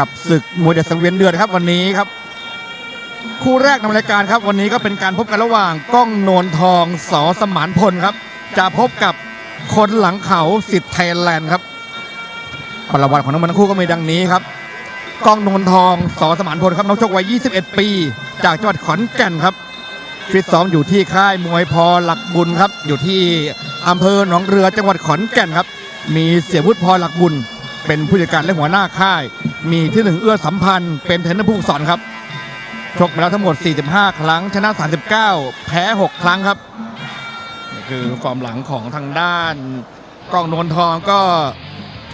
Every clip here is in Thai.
กับศึกมวยเด็ดสังเวียนเดือดครับวันนี้ครับ คู่แรกในรายการครับ วันนี้ก็เป็นการพบกันระหว่างก้องโนนทองสอสมานพลครับ จะพบกับคนหลังเขาสิทธิ์ไทยแลนด์ครับประวัติของทั้งหมดทั้งคู่ก็มีดังนี้ครับก้องโนนทองสอสมานพลครับนักชกวัย 21 ปี จากจังหวัดขอนแก่นครับฟิตซ้อมอยู่ที่ค่ายมวยพอหลักบุญครับ อยู่ที่อำเภอหนองเรือจังหวัดขอนแก่นครับ มีเสียวุฒิพอหลักบุญ เป็นผู้จัดการและหัวหน้าค่าย มีที่หนึ่งเอื้อสัมพันธ์เป็นเทรนเนอร์ผู้สอนครับ ชกมาแล้วทั้งหมด 45 ครั้ง ชนะ 39 แพ้ 6 ครั้งครับ นี่คือฟอร์มหลังของทางด้านกล้องนวลทองก็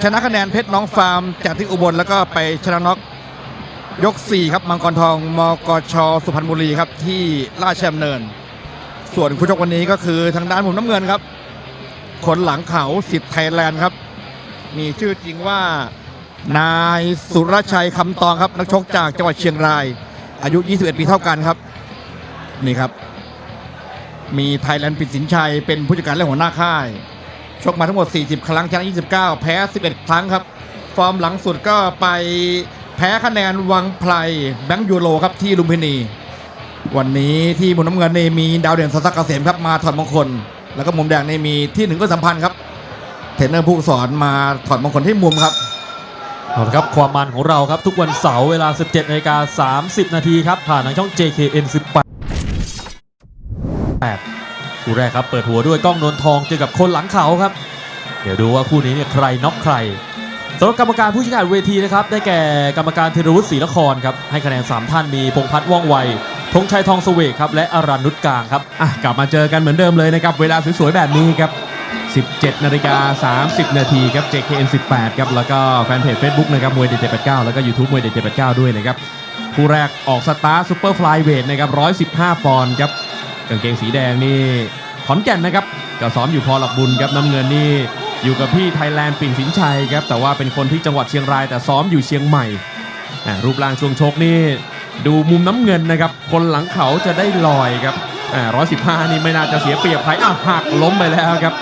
ชนะคะแนนเพชรน้องฟาร์ม จากที่อุบลแล้วก็ไปชนะน็อกยก 4 ครับ มังกรทอง มกช สุพรรณบุรีครับ ที่ราชดำเนิน ส่วนผู้ชกวันนี้ก็คือทางด้านมุมน้ำเงินครับคนหลังเขาสิทธิ์ไทยแลนด์ครับ มีชื่อจริงว่า นายสุรชัยคำตองครับนักชกจากจังหวัดเชียงราย อายุ 21 ปีเท่ากันครับ นี่ครับ มีไทยแลนด์ปิดสินชัยเป็นผู้จัดการและหัวหน้าค่าย ชกมาทั้งหมด 40 ครั้งชนะ 29 แพ้ 11 ครั้งครับ ฟอร์มหลังสุดก็ไปแพ้คะแนนวังไพรแบงค์ยูโรครับที่ลุมพินี วันนี้ที่มุมน้ำเงินนี่มีดาวเด่นสักเกษมครับมาถอดมงคล แล้วก็มุมแดงนี่มีที่หนึ่งก็สัมพันธ์ครับเทรนเนอร์ผู้สอนมาถอดมงคลที่มุมครับ เอาละครับความมันของเราครับทุกวันเสาร์เวลา 17นาฬิกา30 นาทีครับ ผ่านทางช่อง JKN 18คู่แรกครับ เปิดหัวด้วยกล้องนวลทองเจอกับคนหลังเขาครับ เดี๋ยวดูว่าคู่นี้เนี่ยใครน็อกใครสำหรับกรรมการผู้ชี้ขาดเวทีนะครับ ได้แก่กรรมการธีรวุฒิศรีนครครับ ให้คะแนน 3 ท่านมีพงพัฒน์ว่องไวธงชัยทองเสวกครับและอรันนุชกลางครับอะกลับมาเจอกันเหมือนเดิมเลยนะครับเวลาสวยๆแบบนี้ครับ 17 นาฬิกา 30 นาทีครับ JKN 18 ครับ แล้วก็แฟนเพจ Facebook นะครับ มวยเด็ด789 แล้วก็ YouTube มวยเด็ด789 ด้วยนะครับ คู่แรกออกสตาร์ซูเปอร์ฟลายเวทนะครับ 115 ปอนด์ครับ กางเกงสีแดงนี่ขอนแก่นนะครับ ก็ซ้อมอยู่พอหลักบุญครับน้ำเงินนี่อยู่กับพี่ไทยแลนด์ปิ่นสินชัยครับ แต่ว่าเป็นคนที่จังหวัดเชียงรายแต่ซ้อมอยู่เชียงใหม่ รูปร่างช่วงชกนี่ดูมุมน้ำเงินนะครับ คนหลังเขาจะได้ลอยครับอ่า115นี่ไม่น่าจะเสียเปรียบใครอ้าวหักล้มไปแล้วครับ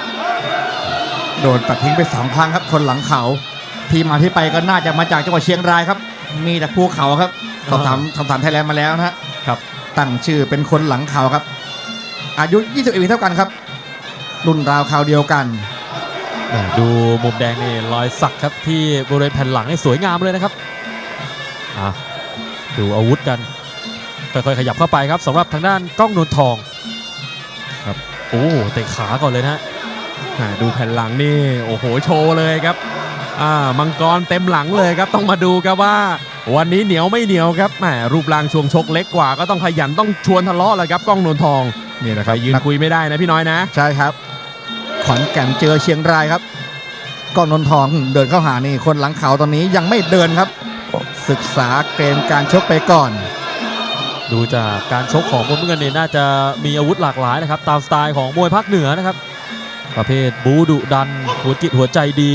โดนตัดทิ้งไปสองครั้งครับ คนหลังเขา ที่มาที่ไปก็น่าจะมาจากจังหวัดเชียงรายครับ มีแต่ภูเขาครับสอบถามสอบถามไทยแลนด์มาแล้วนะฮะครับตั้งชื่อเป็นคนหลังเขาครับ อายุ 21ปีเท่ากันครับ รุ่นราวคราวเดียวกันแหม่ดูมุมแดงนี่รอยสักครับที่บริเวณแผ่นหลังนี่สวยงามเลยนะครับอะดูอาวุธกันค่อยๆขยับเข้าไปครับสำหรับทางด้านกล้องนวลทองครับโอ้เตะขาก่อนเลยนะฮะอ่า ดูแผ่นหลังนี่โอ้โหโชว์เลยครับอ่ามังกรเต็มหลังเลยครับต้องมาดูครับว่า วันนี้เหนียวไม่เหนียวครับแหมรูปร่างช่วงชกเล็กกว่าก็ต้องขยันต้องชวนทะเลาะเลยครับกล้องนวลทองนี่แหละคใครรับยืนคุยไม่ได้นะพี่น้อยนะ ใช่ครับ ขอนแก่นเจอเชียงรายครับก้อนนนทองเดินเข้าหานี่คนหลังเขาตอนนี้ยังไม่เดินครับ ศึกษาเกมการชกไปก่อน ดูจากการชกของมุมน้ำเงินเนี่ยน่าจะมีอาวุธหลากหลายนะครับ ตามสไตล์ของมวยภาคเหนือนะครับ ประเภทบูดุดัน หัวจิตหัวใจดี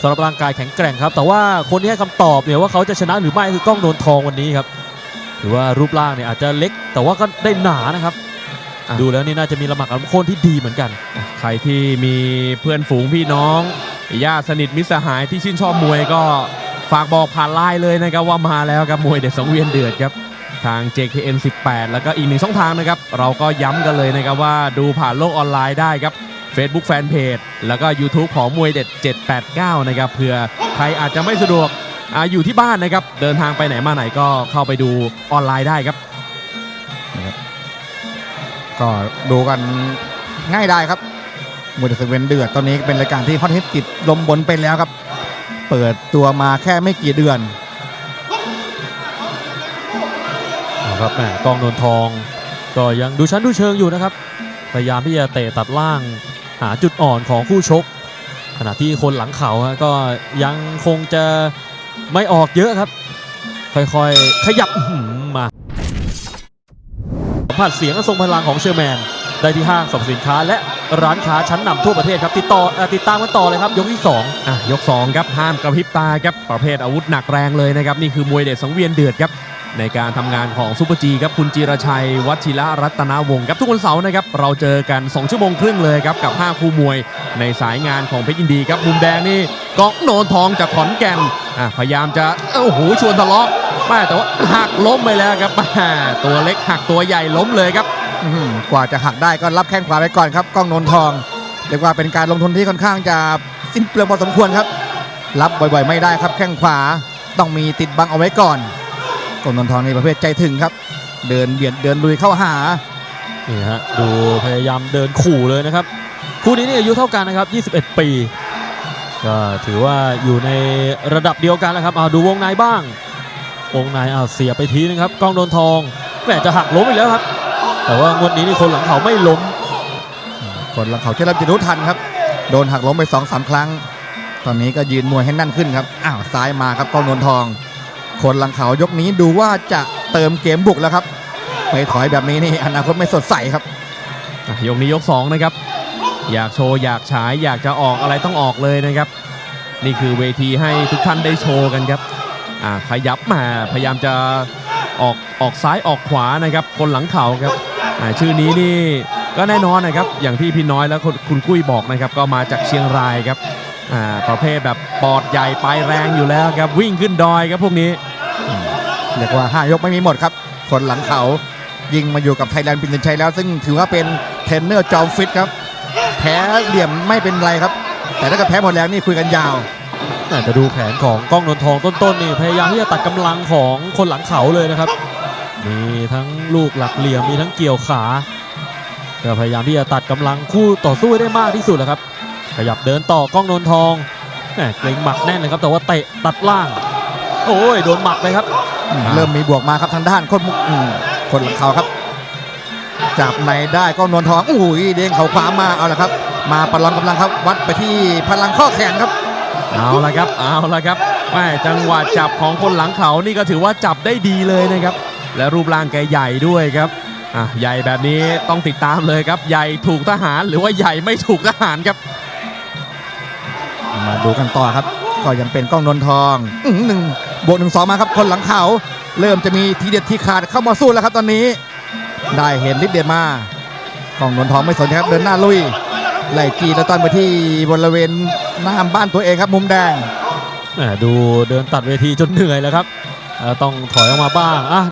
สำหรับร่างกายแข็งแกร่งครับ แต่ว่าคนที่ให้คำตอบเนี่ยว่าเขาจะชนะหรือไม่คือกล้องโดนทองวันนี้ครับหรือว่ารูปร่างเนี่ยอาจจะเล็กแต่ว่าก็ได้หนานะครับอะดูแล้วนี่น่าจะมีละหมักลำโคนที่ดีเหมือนกัน ใครที่มีเพื่อนฝูงพี่น้องญาติสนิทมิตรสหายที่ชื่นชอบมวยก็ฝากบอกผ่านไลน์เลยนะครับว่ามาแล้วครับมวยเด็ดสังเวียนเดือดครับทาง JKN 18 แล้วก็อีกหนึ่งช่องทางนะครับ เราก็ย้ำกันเลยนะครับว่าดูผ่านโลกออนไลน์ได้ครับ Facebook Fanpage แล้วก็ YouTube ของมวยเด็ด 789 นะครับเผื่อใครอาจจะไม่สะดวกอาอยู่ที่บ้านนะครับ เดินทางไปไหนมาไหนก็เข้าไปดูออนไลน์ได้ครับ ก็ดูกันง่ายได้ครับมวยเดอะเซเว่นเดือดตอนนี้เป็นรายการที่ฮอตฮิตติดลมบนไปแล้วครับ เปิดตัวมาแค่ไม่กี่เดือนเอาครับแหมกล้องนวลทอง ก็ยังดูชั้นดูเชิงอยู่นะครับ พยายามที่จะเตะตัดล่าง หาจุดอ่อนของคู่ชก ขณะที่คนหลังเขาก็ยังคงจะไม่ออกเยอะครับ ค่อยๆ ขยับมาสัมผัสเสียงและทรงพลังของเชอร์แมน ได้ที่ห้างสรรพสินค้า และร้านค้าชั้นนำทั่วประเทศครับ ติดต่อเอ่อติดตามกันต่อเลยครับ ยกที่2อะยก 2 ครับห้ามกระพริบตาครับประเภทอาวุธหนักแรงเลยนะครับ นี่คือมวยเด็ดสังเวียนเดือดครับ ในการทำงานของซูเปอร์จีครับคุณจิรชัย วัชิระรัตนาวงศ์ครับทุกวันเสาร์นะครับเราเจอกัน 2 ชั่วโมงครึ่งเลยครับกับ 5 คู่มวยในสายงานของเพชรยินดีครับมุมแดงนี่กองโนนทองจากขอนแก่นอะพยายามจะโอ้โหชวนทะเลาะแม่แต่ว่าหักล้มไปแล้วครับตัวเล็กหักตัวใหญ่ล้มเลยครับกว่าจะหักได้ก็รับแข้งขวาไปก่อนครับกล้องนนทองเรียกว่าเป็นการลงทุนที่ค่อนข้างจะสิ้นเปลืองพอสมควรครับ รับบ่อยๆ ไม่ได้ครับแข้งขวาต้องมีติดบังเอาไว้ก่อน กล้องนนทองนี่ประเภทใจถึงครับ เดินเบียดเดินลุยเข้าหานี่ฮะดูพยายามเดินขู่เลยนะครับ คู่นี้นี่อายุเท่ากันนะครับ 21 ปี ก็ถือว่าอยู่ในระดับเดียวกันแล้วครับเอาดูวงในบ้าง วงในเอาเสียไปทีนึงครับกล้องโดนทองแหมจะหักล้มอีกแล้วครับ แต่ว่างวดนี้นี่คนหลังเขาไม่ล้มคนหลังเขาเชลับจะรู้ทันครับ โดนหักล้มไป2อสาครั้ง ตอนนี้ก็ยืนมวยให้แนั่นขึ้นครับอ้าวซ้ายมาครับกล้องนนทอง คนหลังเขายกนี้ดูว่าจะเติมเกมบุกแล้วครับไปถอยแบบนี้นี่อนาคตไม่สดใสครับยกนี้ยก2นะครับอยากโชว์อยากฉายอยากจะออกอะไรต้องออกเลยนะครับ นี่คือเวทีให้ทุกท่านได้โชว์กันครับอ่าขยับมาพยายามจะออกออกซ้ายออกขวานะครับคนหลังเข่าครับอ่าชื่อนี้นี่ก็แน่นอนนะครับอย่างที่พี่น้อยและคคุณกุ้ยบอกนะครับก็มาจากเชียงรายครับอ่าประเภทแบบปอดใหญ่ปลายแรงอยู่แล้วครับวิ่งขึ้นดอยครับพวกนี้ เรียกว่า 5 ยกไม่มีหมดครับ คนหลังเขายิงมาอยู่กับไทยแลนด์ปินชัยแล้ว ซึ่งถือว่าเป็นเทรนเนอร์จอมฟิตครับ แพ้เหลี่ยมไม่เป็นไรครับ แต่ถ้าเกิดแพ้หมดแล้วนี่คุยกันยาวแต่จะดูแผนของกล้องนนทองต้นๆนี่พยายามที่จะตัดกำลังของคนหลังเขาเลยนะครับ มีทั้งลูกหลักเหลี่ยมมีทั้งเกี่ยวขาก็พยายามที่จะตัดกำลังคู่ต่อสู้ได้มากที่สุดแหละครับ ขยับเดินต่อกล้องนนทองเกรงหมัดแน่นเลยครับแต่ว่าเตะตัดล่าง โอ้ยโดนหมัดไปครับอืมเริ่มมีบวกมาครับทางด้านคนมุกอืมคนหลังเขาครับ จับในได้ก็นวลทองอุ้ยเด้งเขาขวามาเอาละครับ มาประลองกำลังครับวัดไปที่พลังข้อแขนครับ เอาละครับ เอาละครับแม่จังหวะจับของคนหลังเขานี่ก็ถือว่าจับได้ดีเลยนะครับ และรูปร่างแกใหญ่ด้วยครับอะใหญ่แบบนี้ต้องติดตามเลยครับ ใหญ่ถูกทหารหรือว่าใหญ่ไม่ถูกทหารครับ มาดูกันต่อครับ ก็ยังเป็นกล้องนนทองอื้อหือหนึ่ง บวกหนึ่งสองมาครับคนหลังเขาเริ่มจะมีทีเด็ดทีขาดเข้ามาสู้แล้วครับตอนนี้ ได้เห็นฤทธิ์เดชมากล้องนนทองไม่สนครับเดินหน้าลุยไล่จีแล้วต้อนไปที่บริเวณหน้าบ้านตัวเองครับมุมแดงแหม่ดูเดินตัดเวทีจนเหนื่อยแล้วครับเอ่อต้องถอยออกมาบ้างอะ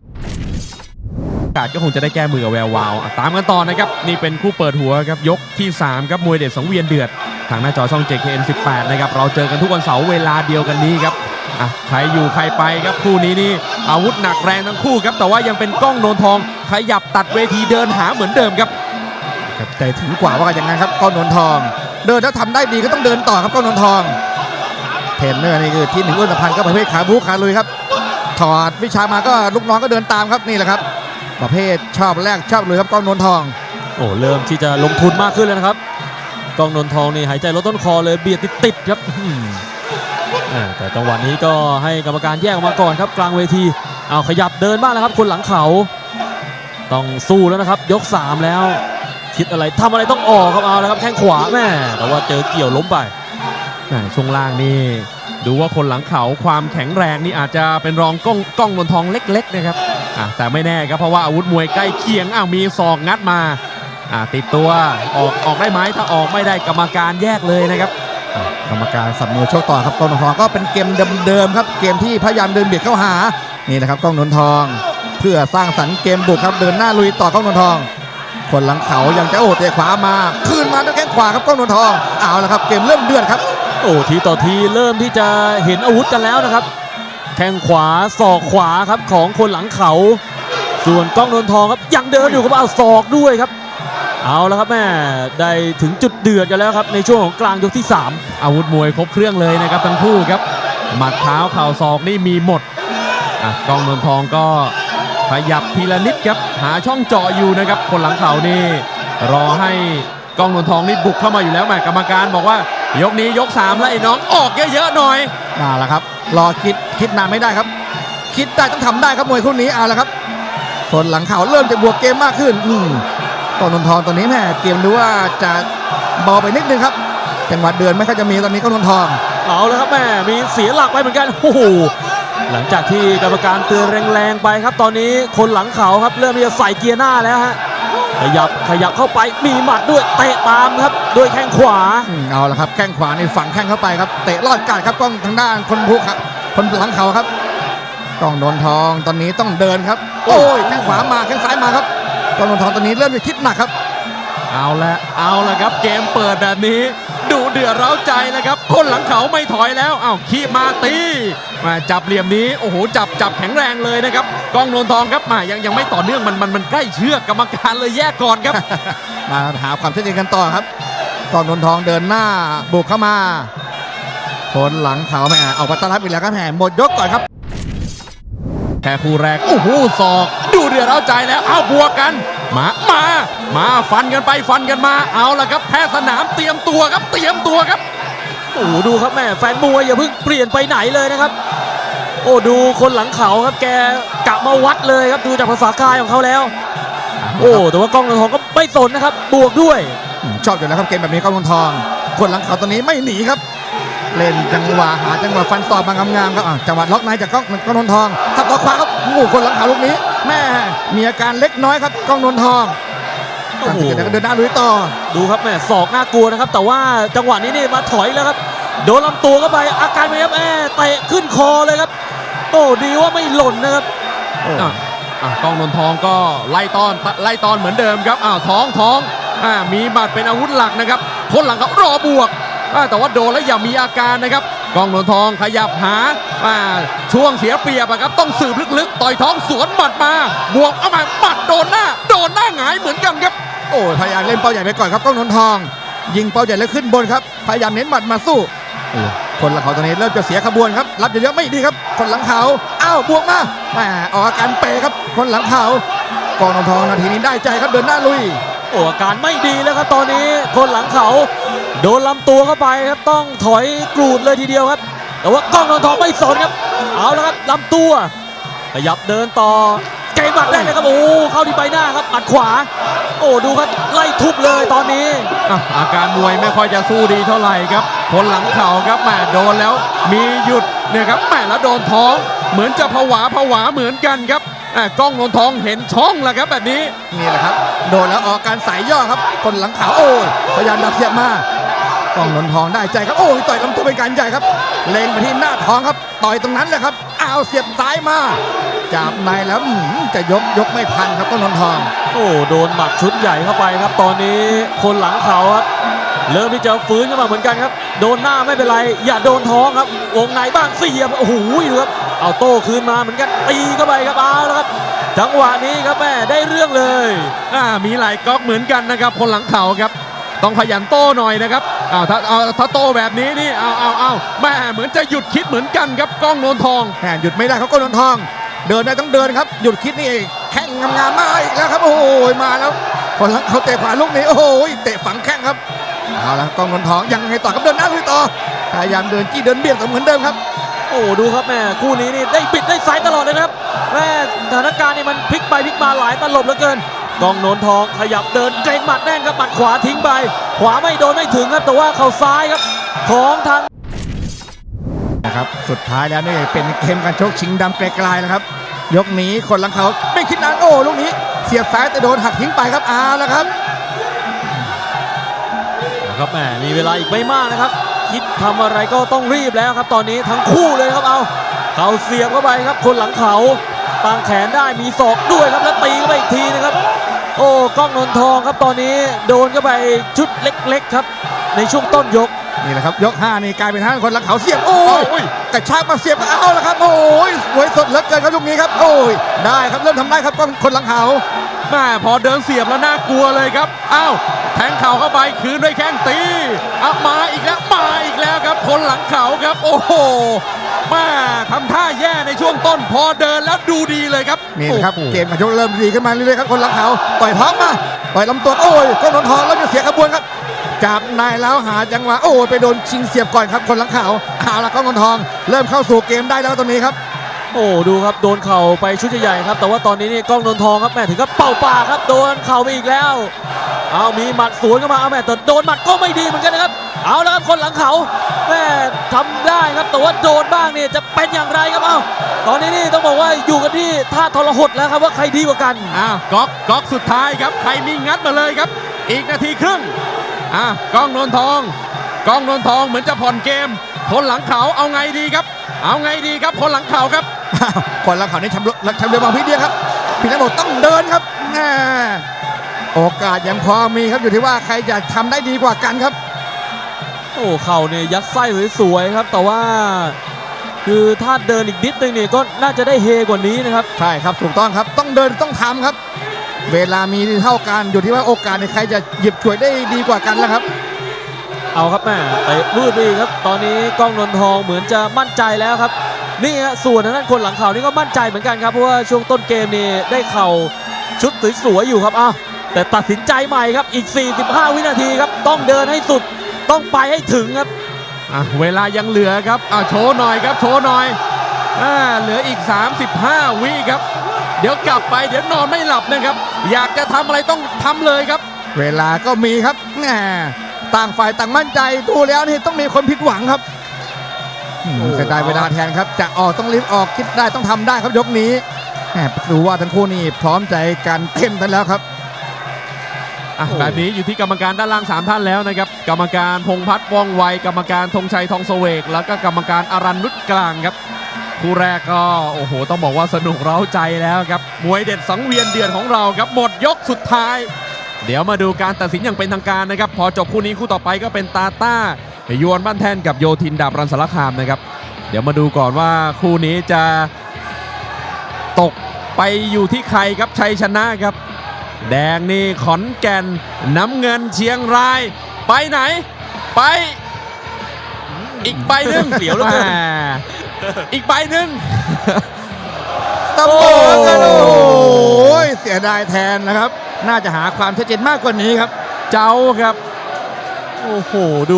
โอกาสก็คงจะได้แก้มือกับแวววาวอะตามกันต่อนะครับ นี่เป็นคู่เปิดหัวครับยกที่ 3 ครับมวยเด็ดสังเวียนเดือด ทางหน้าจอช่อง JKN 18 นะครับ เราเจอกันทุกวันเสาร์เวลาเดียวกันนี้ครับ อะใครอยู่ใครไปครับคู่นี้นี่อาวุธหนักแรงทั้งคู่ครับ แต่ว่ายังเป็นกล้องโนนทอง ขยับตัดเวทีเดินหาเหมือนเดิมครับครับใจถึงกว่าว่ากันอย่างนั้นครับก้อนนนทอง เดินแล้วทำได้ดีก็ต้องเดินต่อครับก้อนนนทองเทรนเนอร์นี่คือที่หนึ่งอ้วนสะพานก็ประเภทขาบูขาลุยครับถอดวิชามาก็ลูกน้องก็เดินตามครับนี่แหละครับ ประเภทชอบแรกชอบลุยครับก้อนนนทองโอ้เริ่มที่จะลงทุนมากขึ้นแล้วนะครับกล้องนนทองนี่หายใจลดต้นคอเลยเบียดติดๆครับอืมอ่า แต่จังหวะนี้ก็ให้กรรมการแยกออกมาก่อนครับกลางเวทีเอาขยับเดินบ้างแล้วครับ คนหลังเขา ต้องสู้แล้วนะครับ ยก 3 แล้ว คิดอะไรทำอะไรต้องออกครับเอาแล้วครับแข้งขวาแม่แต่ว่าเจอเกี่ยวล้มไปช่วงล่างนี่ดูว่าคนหลังเขาความแข็งแรงนี่อาจจะเป็นรองกล้องกล้องนนทองเล็กๆนะครับแต่ไม่แน่ครับเพราะว่าอาวุธมวยใกล้เคียงอ้าวมีศอกงัดมาติดตัวออกออกได้ไหมถ้าออกไม่ได้กรรมการแยกเลยนะครับ กรรมการสับมือโชคต่อครับกล้องนนทองก็เป็นเกมเดิมๆครับ เกมที่พยายามเดินเบียดเข้าหานี่แหละครับกล้องนนทอง เพื่อสร้างสรรค์เกมบุกครับเดินหน้าลุยต่อกล้องนนทอง คนหลังเขายังจะโอ้เตะขวามาคืนมาด้วยแข้งขวาครับกล้องนนทองเอาละครับ เกมเริ่มเดือดครับ โอ้ทีต่อทีเริ่มที่จะเห็นอาวุธกันแล้วนะครับแข้งขวาศอกขวาครับของคนหลังเขา ส่วนกล้องนนทองครับยังเดินอยู่ครับเอาศอกด้วยครับ เอาแล้วครับแม่ได้ถึงจุดเดือดกันแล้วครับในช่วงของกลางยกที่ 3 อาวุธมวยครบเครื่องเลยนะครับทั้งคู่ครับ หมัดเท้าเข่าศอกนี่มีหมดอะกล้องนนทองก็ขยับทีละนิดครับหาช่องเจาะอยู่นะครับคนหลังเข่านี่รอให้กล้องนนทองนี่บุกเข้ามาอยู่แล้วแหมกรรมการบอกว่ายกนี้ยก 3 แล้วไอ้น้องออกเยอะๆหน่อยเอาละครับ รอคิดคิดนานไม่ได้ครับ คิดได้ต้องทำได้ครับมวยคู่นี้เอาละครับคนหลังเขาเริ่มจะบวกเกมมากขึ้นอื มก้องนนทองตอนนี้แม่เกมดูว่าจะเบาไปนิดนึงครับ จังหวะเดือนไม่ค่อยจะมีตอนนี้ก้องนนทอง เอาแล้วครับแม่มีเสียหลักไปเหมือนกันโอ้โหหลังจากที่กรรมการเตือนแรงๆไปครับ ตอนนี้คนหลังเขาครับ เริ่มที่จะใส่เกียร์หน้าแล้วฮะขยับขยับเข้าไปมีหมัดด้วยเตะตามครับ ด้วยแข้งขวาอืมเอาละครับแข้งขวานี่ฝังแข้งเข้าไปครับเตะลอดกาดครับกล้องทางด้านคนพุกครับคนหลังเขาครับกล้องโดนทองตอนนี้ต้องเดินครับ โอ้ยแข้งขวามาแข้งซ้ายมาครับ กล้องโดนทองตอนนี้เริ่มจะคิดหนักครับ เอาละเอาละครับ เกมเปิดแบบนี้ ดูเดือดเร้าใจเลยครับ คนหลังเขาไม่ถอยแล้วอ้าวขี้มาตีมาจับเหลี่ยมนี้โอ้โหจับจับแข็งแรงเลยนะครับกล้องนนทองครับมายังยังไม่ต่อเนื่องมันมันมันใกล้เชือกกรรมการเลยแยกก่อนครับ มาหาความชัดเจนกันต่อครับกล้องโดนทองเดินหน้าบุกเข้ามาคนหลังเขาแหม่เอาปัตตารับอีกแล้วครับแหมหมดยกก่อนครับแค่คู่แรกโอ้โหศอก ดูเดือดเร้าใจแล้วเอาบวกกัน มามา มาฟันกันไปฟันกันมาเอาละครับ แพ้สนามเตรียมตัวครับเตรียมตัวครับโอ้โหดูครับแม่แฟนมวยอย่าเพิ่งเปลี่ยนไปไหนเลยนะครับ โอ้ดูคนหลังเขาครับแกกะมาวัดเลยครับดูจากภาษากายของเขาแล้ว โอ้แต่ว่ากล้องเงินทองก็ไม่สนนะครับ บวกด้วยอืมชอบอยู่แล้วครับเกมแบบนี้กล้องนนทองคนหลังเขาตอนนี้ไม่หนีครับ เล่นจังหวะหาจังหวะฟันตอบบางงามๆครับอะจังหวะล็อกในจากกล้องกล้องนนทองทับต่อขวาครับโอ้โหคนหลังเขาลูกนี้แม่มีอาการเล็กน้อยครับกล้องนนทองโอ้โหตั้งแต่เดินหน้าลุยต่อดูครับแม่ศอกน่ากลัวนะครับ แต่ว่าจังหวะนี้นี่มาถอยแล้วครับโดนลำตัวเข้าไปอาการเป็นครับแม่เตะขึ้นคอเลยครับ โอ้ดีว่าไม่หล่นนะครับอะอะกล้องนนทองก็ไล่ต้อนไล่ต้อนเหมือนเดิมครับอ้าวท้องท้องอ่ามีบัตรเป็นอาวุธหลักนะครับคนหลังเขารอบวกอ่า แต่ว่าโดนแล้วอย่ามีอาการนะครับกล้องนนทองขยับหาอ่าช่วงเสียเปรียบอะครับต้องสืบลึกๆ ต่อยท้องสวนหมัดมาบวกเอามาหมัดโดนหน้า โดนหน้าหงายเหมือนกันครับ โอ้ยพยายามเล่นเป้าใหญ่ไปก่อนครับกล้องนนทอง ยิงเป้าใหญ่แล้วขึ้นบนครับพยายามเน้นหมัดมาสู้โอ้ยคนหลังเขาตอนนี้เริ่มจะเสียขบวนครับ รับเยอะๆไม่ดีครับ คนหลังเขาอ้าวบวกมาแหมออกอาการเปครับ คนหลังเขากองนนทองนาทีนี้ได้ใจครับเดินหน้าลุยโอ้อาการไม่ดีแล้วครับตอนนี้คนหลังเขา โดนลำตัวเข้าไปครับต้องถอยกรูดเลยทีเดียวครับ แต่ว่ากล้องนนทองไม่สนครับ เอาแล้วครับลำตัวขยับเดินต่อเกมหมัดได้เลยครับโอ้เข้าที่ใบหน้าครับหมัดขวา โอ้ดูครับไล่ทุบเลยตอนนี้อะอาการมวยไม่ค่อยจะสู้ดีเท่าไหร่ครับคนหลังเข่าครับแหมโดนแล้ว มีหยุดเนี่ยครับแหมแล้วโดนท้อง เหมือนจะผวาผวาเหมือนกันครับอะกล้องนนทองเห็นช่องแล้วครับแบบนี้นี่แหละครับ โดนแล้วออกการสายย่อครับคนหลังขาวโอ้ยพยายามดักเสียบมาก ล้องนนทองได้ใจครับโอ้ยต่อยลำตัวเป็นการใหญ่ครับ เล็งไปที่หน้าท้องครับ ต่อยตรงนั้นแหละครับอ้าวเสียบซ้ายมาจับในแล้วอื้อหือจะยกยกไม่ทันครับกล้องนนทอง โอ้โดนหมัดชุดใหญ่เข้าไปครับ ตอนนี้คนหลังเขาครับเริ่มที่จะฟื้นขึ้นมาเหมือนกันครับ โดนหน้าไม่เป็นไร อย่าโดนท้องครับ วงในบ้างเสียบโอ้โหดูครับ เอาโต้คืนมาเหมือนกันตีเข้าไปครับเอาแล้วครับ จังหวะนี้ครับแม่ได้เรื่องเลยอ่ามีหลายก๊อกเหมือนกันนะครับ คนหลังเข่าครับ ต้องขยันโต้หน่อยนะครับอ้าวถ้าเอาถ้าโต้แบบนี้นี่เอาเอาเอาแม่เหมือนจะหยุดคิดเหมือนกันครับกล้องโนนทองแหมหยุดไม่ได้ครับกล้องนนทอง เดินได้ต้องเดินครับ หยุดคิดนี่เองแข้งงามๆมาอีกแล้วครับโอ้ยมาแล้วคนหลังเขาเตะขวาลูกนี้โอ้โหเตะฝังแข้งครับเอาละกล้องนนทองยังไงต่อครับเดินหน้าลุยต่อพยายามเดินจี้เดินเบียดเหมือนเดิมครับ โอ้ดูครับแม่คู่นี้นี่ได้ปิดได้สายตลอดเลยนะครับแม่สถานการณ์นี่มันพลิกไปพลิกมาหลายตลบเหลือเกิน กองโนนทองขยับเดินเกรงหมัดแน่นครับหมัดขวาทิ้งไป ขวาไม่โดนไม่ถึงครับแต่ว่าเข่าซ้ายครับ ของทางนะครับสุดท้ายแล้วนี่เป็นเกมการชกชิงดำไกลๆนะครับ ยกนี้คนหลังเขาไม่คิดนานโอ้ลูกนี้ เสียบซ้ายแต่โดนหักทิ้งไปครับเอาแล้วครับนะครับแหมมีเวลาอีกไม่มากนะครับ คิดทำอะไรก็ต้องรีบแล้วครับ ตอนนี้ทั้งคู่เลยครับเอาเขาเสียบเข้าไปครับ คนหลังเขาตั้งแขนได้มีศอกด้วยครับแล้วตีเข้าไปอีกทีนะครับ โอ้กล้องนนทองครับตอนนี้โดนเข้าไปชุดเล็กๆครับ ในช่วงต้นยกนี่แหละครับยกห้านี่กลายเป็นท่านคนหลังเขาเสียบโอ้ยโอ้ยกระชากมาเสียบก็เอาแล้วครับโอ้ยสวยสดเหลือเกินครับลูกนี้ครับ โอ้ยได้ครับเริ่มทำได้ครับคนหลังเขาแม่พอเดินเสียบแล้วน่ากลัวเลยครับอ้าวแทงเข่าเข้าไปคืนด้วยแข้งตีอะมาอีกแล้วมาอีกแล้วครับคนหลังเข่าครับ โอ้โหแมาทำท่าแย่ในช่วงต้น พอเดินแล้วดูดีเลยครับนี่นะครับโอ้โหเกมการชกเริ่มดีขึ้นมาเรื่อยๆครับคนหลังเขาต่อยท้องมาต่อยลำตัวโอ้ยก้นนนทองแล้วจะเสียขบวนครับจับนายแล้วหาจังหวะโอ้ยไปโดนชิงเสียบก่อนครับคนหลังเขาเอาละก้องนนทอง เริ่มเข้าสู่เกมได้แล้วตอนนี้ครับ โอ้ดูครับโดนเข่าไปชุดใหญ่ๆครับ แต่ว่าตอนนี้นี่กล้องนนทองครับแม่ถึงกับเป่าปากครับโดนเข่าไปอีกแล้ว เอามีหมัดสวนเข้ามาเอาแม่แต่โดนหมัดก็ไม่ดีเหมือนกันนะครับ เอาแล้วครับคนหลังเขาแม่ทำได้ครับแต่ว่าโดนบ้างเนี่ยจะเป็นอย่างไรครับเอ้าตอนนี้นี่ต้องบอกว่าอยู่กันที่ท่าทรหดแล้วครับว่าใครดีกว่ากันอ้าวก๊อกก๊อกสุดท้ายครับใครมีงัดมาเลยครับ อีกนาทีครึ่งอะกล้องนนทองกล้องนนทองเหมือนจะผ่อนเกม คนหลังเขาเอาไงดีครับ เอาไงดีครับ คนหลังเขาครับคนละเขานี่แชมป์โลกแชมป์เรือบางพี่เดียครับพี่นัทบอกต้องเดินครับแม่โอกาสยังพอมีครับอยู่ที่ว่าใครจะทำได้ดีกว่ากันครับ โอ้เข่าเนี่ยยัดไส้สวยๆครับ แต่ว่า คือถ้าเดินอีกนิดนึงเนี่ยก็น่าจะได้เฮกว่านี้นะครับ ใช่ครับถูกต้องครับต้องเดินต้องทำครับ เวลามีเท่ากันอยู่ที่ว่าโอกาสในใครจะหยิบฉวยได้ดีกว่ากันแล้วครับ เอาครับแม่เตะมืดดีครับ ตอนนี้กล้องนนทองเหมือนจะมั่นใจแล้วครับนี่ฮะส่วนทางด้านคนหลังเข่านี่ก็มั่นใจเหมือนกันครับเพราะว่าช่วงต้นเกมนี่ได้เข่าชุดสวยๆอยู่ครับอ้าวแต่ตัดสินใจใหม่ครับอีก 45 วินาทีครับ ต้องเดินให้สุด ต้องไปให้ถึงครับอะเวลายังเหลือครับอะโชว์หน่อยครับ โชว์หน่อยอ่าเหลืออีก 35 วิครับ เดี๋ยวกลับไปเดี๋ยวนอนไม่หลับนะครับ อยากจะทำอะไรต้องทำเลยครับ เวลาก็มีครับแหมต่างฝ่ายต่างมั่นใจดูแล้วนี่ต้องมีคนผิดหวังครับอืมโอ้เสียดายเวลาแทนครับ จะออกต้องรีบออกคิดได้ต้องทำได้ครับยกนี้แหมดูว่าทั้งคู่นี่พร้อมใจกันเต็มกันแล้วครับ อะโอ้แบบนี้อยู่ที่กรรมการด้านล่าง 3 ท่านแล้วนะครับ กรรมการพงษ์พัฒน์ว่องไว กรรมการธงชัยทองเสวก แล้วก็กรรมการอารันนุชกลางครับ คู่แรกก็โอ้โห ต้องบอกว่าสนุกเร้าใจแล้วครับ มวยเด็ดสังเวียนเดือนของเราครับหมดยกสุดท้าย เดี๋ยวมาดูการตัดสินอย่างเป็นทางการนะครับ พอจบคู่นี้คู่ต่อไปก็เป็นตาต้ายวนบ้านแท่นกับโยทินดาบรันสารคามนะครับ เดี๋ยวมาดูก่อนว่าคู่นี้จะตกไปอยู่ที่ใครครับชัยชนะครับ แดงนี่ขอนแก่นน้ำเงินเชียงราย ไปไหน ไป อีกใบหนึ่งเสียวเหลือเกินแหมอีกใบหนึ่งตะโกนกันโอ้ยเสียดายแทนนะครับ น่าจะหาความชัดเจนมากกว่านี้ครับ เจ้าครับ โอ้โหดู